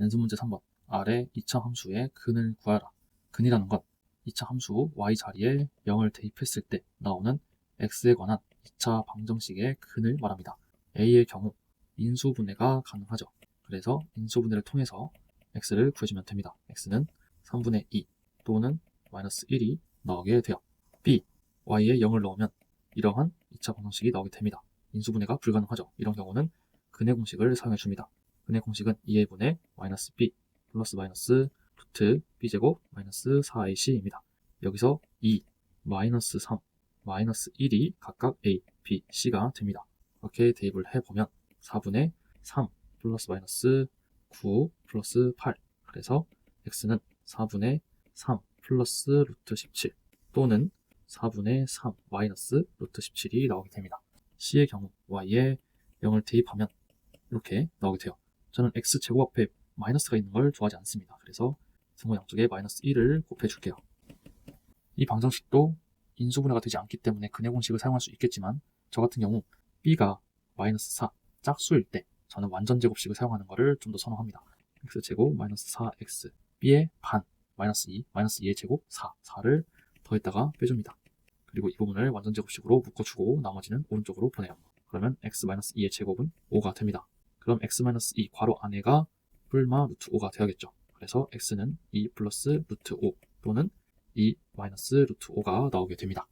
연습 문제 3번. 아래 2차 함수의 근을 구하라. 근이라는 건 2차 함수 y 자리에 0을 대입했을 때 나오는 x에 관한 2차 방정식의 근을 말합니다. a의 경우 인수분해가 가능하죠. 그래서 인수분해를 통해서 x를 구해주면 됩니다. x는 3분의 2 또는 마이너스 1이 나오게 돼요. b, y에 0을 넣으면 이러한 2차 방정식이 나오게 됩니다. 인수분해가 불가능하죠. 이런 경우는 근의 공식을 사용해 줍니다. 근의 공식은 2의 분의 마이너스 b 플러스 마이너스 루트 b제곱 마이너스 4ac입니다. 여기서 2, 마이너스 3, 마이너스 1이 각각 a, b, c가 됩니다. 이렇게 대입을 해보면 4분의 3 플러스 마이너스 9 플러스 8 그래서 x는 4분의 3 플러스 루트 17 또는 4분의 3 마이너스 루트 17이 나오게 됩니다. c의 경우 y에 0을 대입하면 이렇게 나오게 돼요. 저는 x 제곱 앞에 마이너스가 있는 걸 좋아하지 않습니다. 그래서 승호 양쪽에 마이너스 1을 곱해줄게요. 이 방정식도 인수분해가 되지 않기 때문에 근의 공식을 사용할 수 있겠지만 저 같은 경우 b가 마이너스 4 짝수일 때 저는 완전 제곱식을 사용하는 것을 좀 더 선호합니다. x 제곱 마이너스 4x b의 반 마이너스 2 마이너스 2의 제곱 4 4를 더했다가 빼줍니다. 그리고 이 부분을 완전 제곱식으로 묶어주고 나머지는 오른쪽으로 보내요. 그러면 x 마이너스 2의 제곱은 5가 됩니다. 그럼 x 마이너스 2 괄호 안에가 뿔마 루트 5가 되어야겠죠. 그래서 x는 2 플러스 루트 5 또는 2 마이너스 루트 5가 나오게 됩니다.